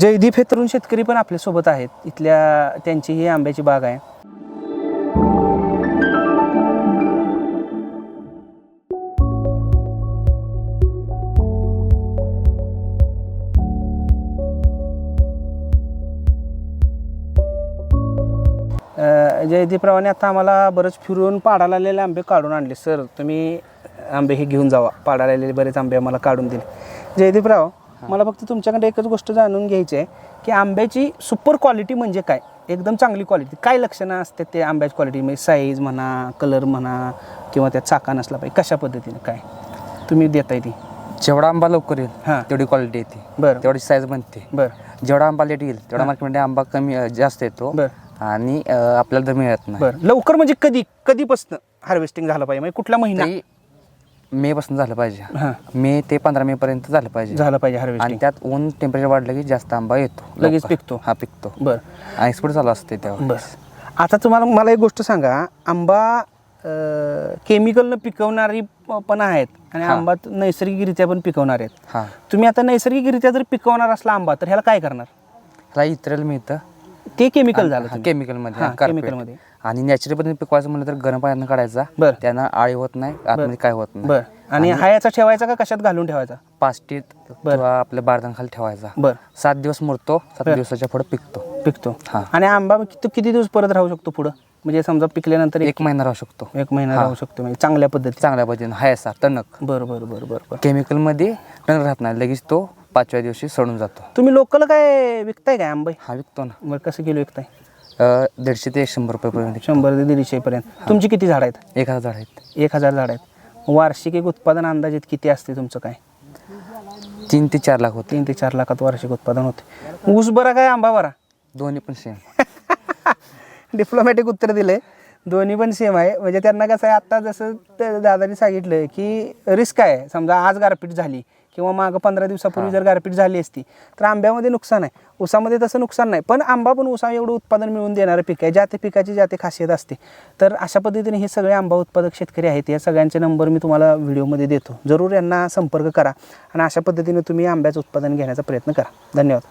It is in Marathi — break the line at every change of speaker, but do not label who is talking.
जयदीप हे तरुण शेतकरी पण आपल्यासोबत आहेत. इथल्या त्यांची ही आंब्याची बाग आहे. जयदीपरावाने आता आम्हाला बरंच फिरून पाडाला आलेले आंबे काढून आणले. सर तुम्ही आंबे हे घेऊन जावा. पाडाला आलेले बरेच आंबे आम्हाला काढून दिले. जयदीपराव मला फक्त तुमच्याकडे एकच गोष्ट जाणून घ्यायची आहे की आंब्याची सुपर क्वालिटी म्हणजे काय? एकदम चांगली क्वालिटी काय लक्षणं असते ते आंब्याची क्वालिटी म्हणजे साईज म्हणा कलर म्हणा किंवा त्यात चाका नसला पाहिजे. कशा पद्धतीने काय? तुम्ही देताय ती.
जेवढा आंबा लवकर येईल
हां.
तेवढी क्वालिटी येते.
बरं.
तेवढी साईज बनते.
बरं.
जेवढा आंबा लेट येईल तेवढा मार्केटमध्ये आंबा कमी जास्त येतो
बरं.
आणि आपल्याला मिळत नाही.
बरं. लवकर म्हणजे कधी कधीपासून हार्वेस्टिंग झालं पाहिजे? म्हणजे कुठला महिना?
मे पासून झालं पाहिजे.
हां.
मे ते पंधरा मे पर्यंत झालं पाहिजे.
झालं पाहिजे
आणि
हार्वेस्टिंग
त्यात ऊन टेम्परेचर वाढलं की जास्त आंबा येतो
लगेच
लवकर.
पिकतो.
हा पिकतो.
बरं.
आणि एक्सपोर्ट चालू असते तेव्हा
बर. आता तुम्हाला मला एक गोष्ट सांगा. आंबा केमिकलनं पिकवणारी प- पण आहेत आणि. आंबा त- नैसर्गिकरित्या पण पिकवणार आहेत.
हां.
तुम्ही आता नैसर्गिकरित्या जर पिकवणार असला आंबा तर ह्याला काय करणार?
ह्याला इतरेल मिळतं.
ते केमिकल झालं तुम्ही. हां,
हां, carpet.
chemicalमध्ये.
आणि नॅचरल पद्धतीने पिकवायचं म्हणलं तर गरम पाण्यानं काढायचा.
बरं.
त्यानं आळी होत नाही आतमध्ये काय होत नाही.
बर. आणि हा याचा ठेवायचा का कशात घालून ठेवायचा?
पास्टीत किंवा आपल्या बारदान ठेवायचा.
बर.
सात दिवस मुरतो सात. दिवसाच्या पुढे पिकतो.
पिकतो.
हां.
आणि आंबा किती किती दिवस परत राहू शकतो पुढं? म्हणजे समजा पिकल्यानंतर एक
एक महिना राहू शकतो.
एक महिना. राहू शकतो म्हणजे चांगल्या पद्धतीत
चांगल्या पद्धतीने. हाय असा टणक.
बरं बरं बरं बरं बरं.
केमिकलमध्ये टणक राहत नाही. लगेच तो पाचव्या दिवशी सडून जातो.
तुम्ही लोकल काय विकताय काय आंबे?
हा विकतो ना.
बरं कसं किलो विकताय?
अं, दीडशे ते एक शंभर रुपयेपर्यंत
शंभर ते दीडशे पर्यंत. तुमची किती झाड आहेत?
एक हजार झाड आहेत.
एक हजार झाड आहेत. वार्षिक एक उत्पादन अंदाजित किती असते तुमचं काय?
तीन ते चार लाख होते.
तीन ते चार लाखात वार्षिक उत्पादन होते. ऊस बरा काय आंबा बरा?
दोन्ही पण सेम
डिप्लोमॅटिक उत्तर दिले दोन्ही पण सेम आहे. म्हणजे त्यांना कसं आहे आत्ता जसं ते दादानी सांगितलं की रिस्क आहे. समजा आज गारपीट झाली किंवा मागं पंधरा दिवसापूर्वी जर गारपीट झाली असती तर आंब्यामध्ये नुकसान आहे. ऊसामध्ये तसं नुकसान नाही. पण आंबा पण ऊसा एवढं उत्पादन मिळवून देणारं पीक आहे. ज्या त्या पिकाची ज्या ते खासियत असते. तर अशा पद्धतीने हे सगळे आंबा उत्पादक शेतकरी आहेत. या सगळ्यांचे नंबर मी तुम्हाला व्हिडिओमध्ये देतो. जरूर यांना संपर्क करा आणि अशा पद्धतीने तुम्ही आंब्याचं उत्पादन घेण्याचा प्रयत्न करा. धन्यवाद.